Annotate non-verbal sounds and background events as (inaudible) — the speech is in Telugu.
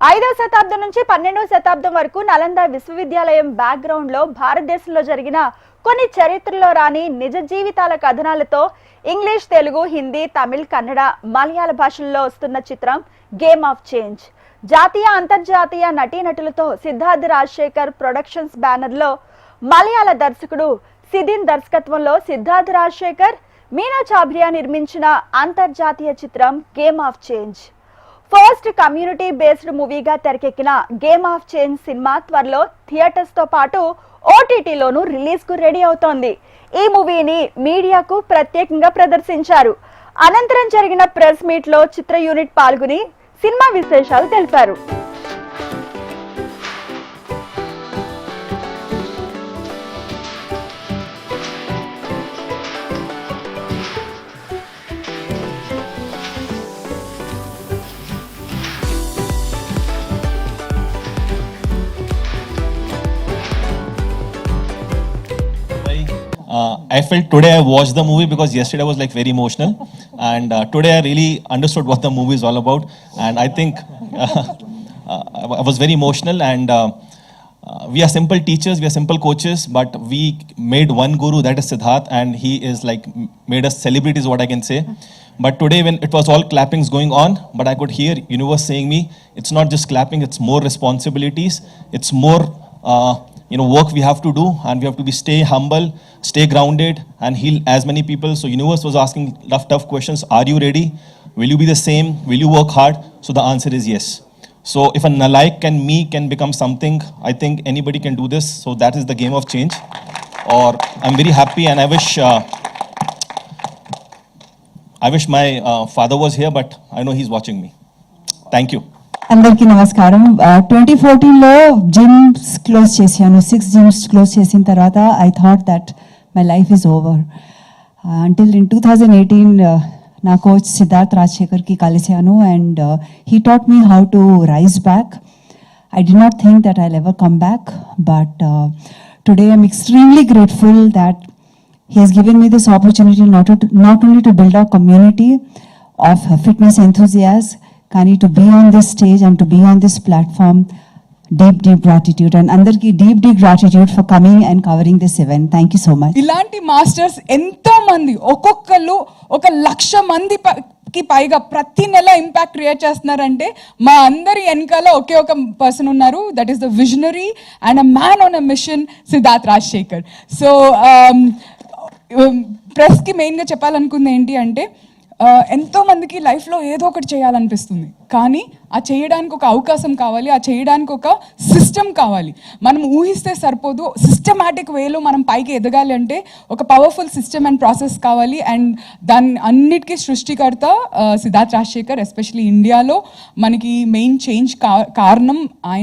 ఐదవ శతాబ్దం నుంచి పన్నెండవ శతాబ్దం వరకు నలంద విశ్వవిద్యాలయం బ్యాక్గ్రౌండ్లో భారతదేశంలో జరిగిన కొన్ని చరిత్రలో రాని నిజ జీవితాల కథనాలతో ఇంగ్లీష్ తెలుగు హిందీ తమిళ్ కన్నడ మలయాళ భాషల్లో వస్తున్న చిత్రం గేమ్ ఆఫ్ చేంజ్ జాతీయ అంతర్జాతీయ నటీనటులతో సిద్ధార్థ్ రాజశేఖర్ ప్రొడక్షన్స్ బ్యానర్లో మలయాళ దర్శకుడు సిదిన్ దర్శకత్వంలో సిద్ధార్థ్ రాజశేఖర్ మీనా చాబ్రియా నిర్మించిన అంతర్జాతీయ చిత్రం game of change first community based మూవీగా తెరకెక్కిన గేమ్ ఆఫ్ చేంజ్ సినిమా త్వరలో థియేటర్స్తో పాటు ఓటీటీలోనూ రిలీజ్కు రెడీ అవుతోంది. ఈ మూవీని మీడియాకు ప్రత్యేకంగా ప్రదర్శించారు. అనంతరం జరిగిన ప్రెస్ మీట్లో చిత్ర యూనిట్ పాల్గొని సినిమా విశేషాలు తెలిపారు. I felt today I watched the movie because yesterday I was like very emotional, and uh, today I really understood what the movie is all about. And I think (laughs) uh, I was very emotional. And uh, uh, we are simple teachers, we are simple coaches, but we made one guru that is Siddharth, and he is like made us celebrities. What I can say. But today, when it was all clappings going on, but I could hear universe saying me, it's not just clapping, it's more responsibilities, it's more uh, you know work we have to do and we have to be stay humble stay grounded and heal as many people. So universe was asking tough tough questions. Are you ready? Will you be the same? Will you work hard? So the answer is yes. So if a nalaik and me can become something i think anybody can do this. So that is the game of change. Or i'm very happy and i wish uh, i wish my uh, father was here but i know he's watching me. Thank you అందరికీ నమస్కారం ట్వంటీ ఫోర్టీన్లో జిమ్స్ క్లోజ్ చేశాను సిక్స్ జిమ్స్ క్లోజ్ చేసిన తర్వాత I thought that my life is over until in two thousand eighteen నా కోచ్ సిద్ధార్థ్ రాజశేఖర్కి కలిశాను and he taught me how to rise back I did not think that I'll ever come back, but uh, today I'm extremely grateful that he has given me this opportunity not, to, not only to build a community of uh, fitness enthusiasts, కానీ to be on this stage and to be on this platform deep deep gratitude and అందరికి deep deep gratitude for coming and covering this event thank you so much ఇలాంటి మాస్టర్స్ ఎంతో మంది ఒక్కొక్కరు ఒక లక్ష మంది కి పైగా ప్రతి నెల ఇంపాక్ట్ క్రియేట్ చేస్తున్నారంటే మా అందరి వెనకాల ఒకే ఒక పర్సన్ ఉన్నారు. That is the visionary and a man on a mission Siddharth Rajasekhar. So ప్రెస్కి మెయిన్గా చెప్పాలనుకుంది ఏంటి అంటే ఎంతో మందికి లైఫ్లో ఏదో ఒకటి చేయాలనిపిస్తుంది. కానీ ఆ చేయడానికి ఒక అవకాశం కావాలి ఆ చేయడానికి ఒక సిస్టమ్ కావాలి. మనం ఊహిస్తే సరిపోదు. సిస్టమాటిక్ వేలో మనం పైకి ఎదగాలి అంటే ఒక పవర్ఫుల్ సిస్టమ్ అండ్ ప్రాసెస్ కావాలి. అండ్ దాన్ని అన్నిటికీ సృష్టికర్త సిద్ధార్థ్ రాజశేఖర్ ఎస్పెషల్లీ ఇండియాలో మనకి మెయిన్ చేంజ్ కారణం ఆయన